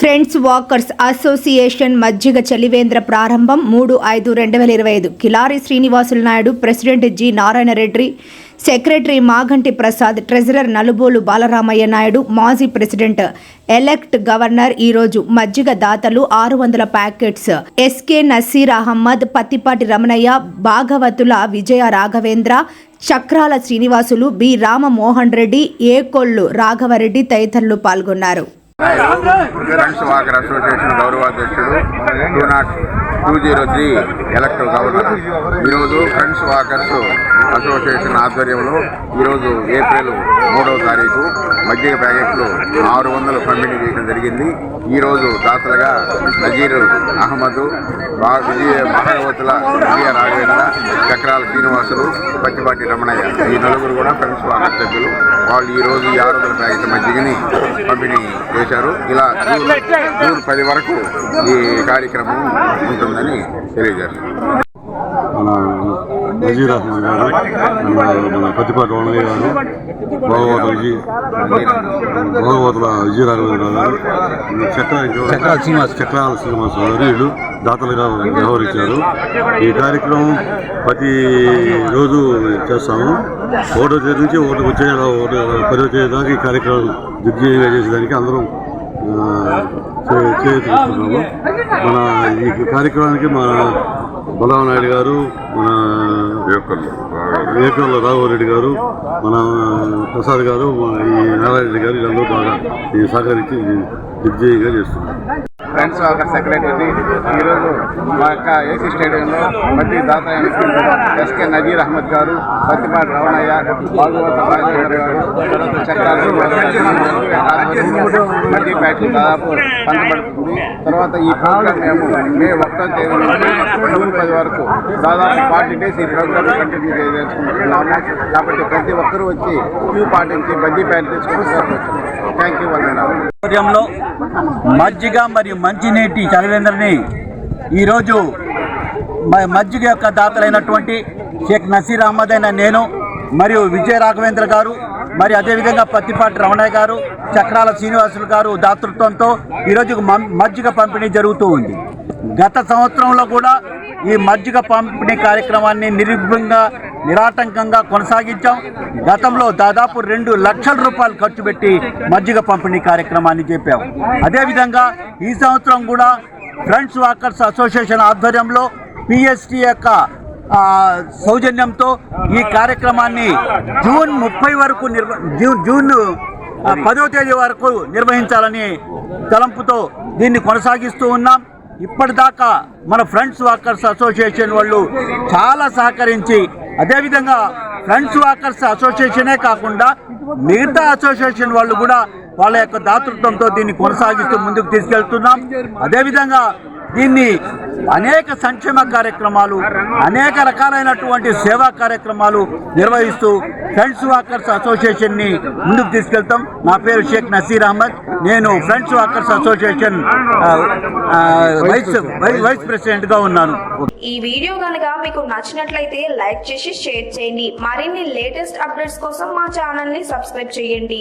Friends walkers association మజ్జిగ చలివేంద్ర ప్రారంభం మూడు ఐదు రెండు వేల ఇరవై ఐదు. Kilari Srinivasulu Naidu president G Narayana Reddy secretary Maganti Prasad treasurer Nalubolu Balaramaiah Naidu మాజీ ప్రెసిడెంట్ ఎలెక్ట్ గవర్నర్ ఈరోజు మజ్జిగ దాతలు ఆరు వందల packets. SK Naseer Ahmed Pattipati Ramanaiah Bhagavatula Vijaya Raghavendra Chakrala Srinivasulu B Ramamohan Reddy Ekollu Raghavareddy తదితరులు పాల్గొన్నారు. Friends walker association గౌరవాధ్యక్షుడు two nought two zero three elective governor. ఈరోజు friends walkers association ఆధ్వర్యంలో ఈరోజు ఏప్రిల్ మూడవ తారీఖు మజ్జిగ ప్యాకెట్లు ఆరు వందలు పంపిణీ చేయడం జరిగింది. ఈరోజు దాతలుగా నజీర్ అహ్మద్ విజయ భాగవతుల విజయ రాఘవేంద్ర చక్రాల శ్రీనివాసులు పచ్చిపాటి రమణయ్య. ఈ నలుగురు కూడా ఫ్రెండ్స్ వాకర్ సభ్యులు వాళ్ళు ఈరోజు ఈ ఆరు వందల ప్యాకెట్ మజ్జిగని పంపిణీ చేశారు. ఇలా జూన్ పది వరకు ఈ కార్యక్రమం ఉంటుందని తెలియజేస్తారు మన నజీర్ అహ్మద్ గారు మన పత్తిపాటి వనయ్య గారు భగవత విజయ్ భగవతుల విజయరాఘవేంద్ర గారు చక్ర చక్రాల శ్రీనివాస్. చక్రాల శ్రీనివాస్ గారు వీళ్ళు దాతలుగా వ్యవహరించారు. ఈ కార్యక్రమం ప్రతి రోజు చేస్తాము. ఒకటో తేదీ నుంచి ఒకటి వచ్చే ఒకటి పదో తేదీ దాకా ఈ కార్యక్రమం దిగ్విజయంగా చేసేదానికి అందరం ఆ, చే- చేయూతనిస్తున్నాము మన ఈ కార్యక్రమానికి మన బలరామ నాయుడు గారు మన ఏకర్ల రాఘవరెడ్డి గారు మన ప్రసాద్ గారు ఈ నారాయణ రెడ్డి గారు వీళ్ళందరూ బాగా ఈ సహకరించి దిగ్జయంగా చేస్తున్నారు. ఫ్రెండ్స్ వాకర్ సెక్రటరీ ఈరోజు మా యొక్క ఏసీ స్టేడియంలో మట్టి దాత ఎస్కే నజీర్ అహ్మద్ గారు పత్తిపాటి రమణయ్య భాగవత రాజేంద్ర గారు తర్వాత చక్రాల మధ్య దాదాపు పంచబడుతుంది. తర్వాత ఈ ప్రోగ్రామ్ మేము మే ఒకటో తేదీ నుంచి జూన్ పది వరకు దాదాపు ఫార్టీ డేస్ ఈ ప్రోగ్రామ్ కంటిన్యూ చేయదలుచుకుంటున్నాము. కాబట్టి ప్రతి ఒక్కరూ వచ్చి క్యూ పాటించి బద్దీ ప్యాకెట్ తీసుకుని థ్యాంక్ యూ మజ్జిగ మరియు మంచినీటి చలవేంద్రని ఈరోజు మ- మజ్జిగ యొక్క దాతలైనటువంటి షేక్ నసీర్ అహ్మద్ అయిన నేను మరియు విజయ రాఘవేంద్ర గారు మరి అదేవిధంగా పత్తిపాటి రమణయ్య గారు చక్రాల శ్రీనివాసులు గారు దాతృత్వంతో ఈరోజు మజ్జిగ పంపిణీ జరుగుతూ ఉంది. గత సంవత్సరంలో కూడా ఈ మజ్జిగ పంపిణీ కార్యక్రమాన్ని నిర్విఘ్నంగా నిరాటంకంగా కొనసాగించాం. గతంలో దాదాపు రెండు లక్షల రూపాయలు ఖర్చు పెట్టి మజ్జిగ పంపిణీ కార్యక్రమాన్ని చెప్పాం అదేవిధంగా ఈ సంవత్సరం కూడా ఫ్రెండ్స్ వాకర్స్ అసోసియేషన్ ఆధ్వర్యంలో పిఎస్టి యొక్క సౌజన్యంతో ఈ కార్యక్రమాన్ని జూన్ ముప్పై వరకు నిర్వ జూన్ జూన్ పదో తేదీ వరకు నిర్వహించాలని తలంపుతో దీన్ని కొనసాగిస్తూ ఉన్నాం. ఇప్పటిదాకా మన ఫ్రెండ్స్ వాకర్స్ అసోసియేషన్ వాళ్ళు చాలా సహకరించి అదేవిధంగా ఫ్రెండ్స్ వాకర్స్ అసోసియేషనే కాకుండా మిగతా అసోసియేషన్ వాళ్ళు కూడా వాళ్ళ యొక్క దాతృత్వంతో దీన్ని కొనసాగిస్తూ ముందుకు తీసుకెళ్తున్నాం. అదేవిధంగా దీన్ని అనేక సంక్షేమ కార్యక్రమాలు అనేక రకాలైనటువంటి సేవా కార్యక్రమాలు నిర్వహిస్తూ ఫ్రెండ్స్ వాకర్స్ అసోసియేషన్ని ముందుకు తీసుకెళ్తాం. నా పేరు షేక్ నసీర్ అహ్మద్. నేను friends walkers association vice vice- vice ప్రెసిడెంట్గా ఉన్నాను. ఈ వీడియో కనుక మీకు నచ్చినట్లయితే లైక్ చేసి షేర్ చేయండి. మరిన్ని లేటెస్ట్ అప్డేట్స్ కోసం మా ఛానల్ని సబ్స్క్రైబ్ చేయండి.